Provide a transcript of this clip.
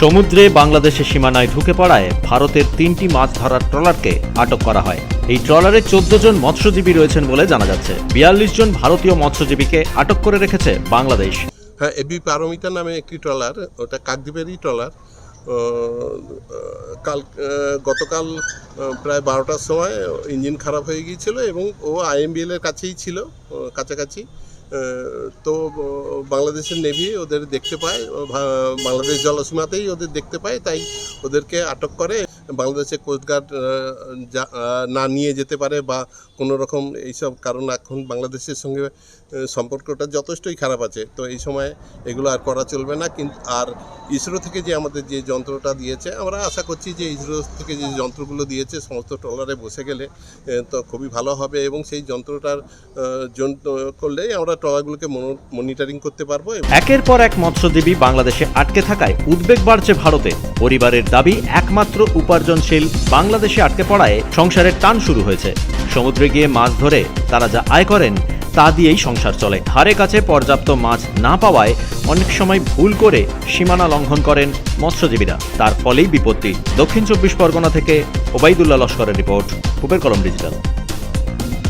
সমুদ্রে বাংলাদেশের সীমানায় ঢুকে পড়ায় ভারতের তিনটি মাছ ধরার ট্রলারকে আটক করা হয়। এই ট্রলারে চোদ্দ জন মৎস্যজীবী রয়েছেন বলে জানা যাচ্ছে। বিয়াল্লিশ জন ভারতীয় মৎস্যজীবীকে আটক করে রেখেছে বাংলাদেশ। হ্যাঁ এবি পারমিতা নামে একটি ট্রলার, ওটা কাকদ্বীপেরই ট্রলার। কাল গতকাল প্রায় বারোটার সময় ইঞ্জিন খারাপ হয়ে গিয়েছিল এবং ও আইএমবিএল এর কাছেই ছিল কাছাকাছি। তো বাংলাদেশের নেভি ওদের দেখতে পায় বাংলাদেশ জলসীমাতেই ওদের দেখতে পায়, তাই ওদেরকে আটক করে। বাংলাদেশের কোস্টগার্ড না নিয়ে যেতে পারে বা কোনো রকম এইসব কারণ এখন বাংলাদেশের সঙ্গে সম্পর্কটা যথেষ্টই খারাপ আছে। তো এই সময় এগুলো আর করা চলবে না। কিন্তু আর ইসরো থেকে যে আমাদের যে যন্ত্রটা দিয়েছে, আমরা আশা করছি যে ইসরো থেকে যে যন্ত্রগুলো দিয়েছে, সমস্ত ট্রলারে বসে গেলে তো খুবই ভালো হবে এবং সেই যন্ত্রটার জন্য করলেই আমরা ট্রলারগুলোকে মনিটরিং করতে পারব একের পর এক মৎস্যজীবী বাংলাদেশে আটকে থাকায় উদ্বেগ বাড়ছে ভারতে। পরিবারের দাবি একমাত্র উপার্জনশীল বাংলাদেশে আটকে পড়ায় সংসারের টান শুরু হয়েছে। সমুদ্রে গিয়ে মাছ ধরে তারা যা আয় করেন, তা দিয়েই সংসার চলে। ধারে কাছে পর্যাপ্ত মাছ না পাওয়ায় অনেক সময় ভুল করে সীমানা লঙ্ঘন করেন মৎস্যজীবীরা। তার ফলেই বিপত্তি। দক্ষিণ চব্বিশ পরগনা থেকে ওবাইদুল্লাহ লস্করের রিপোর্ট কুপের কলম ডিজিটাল।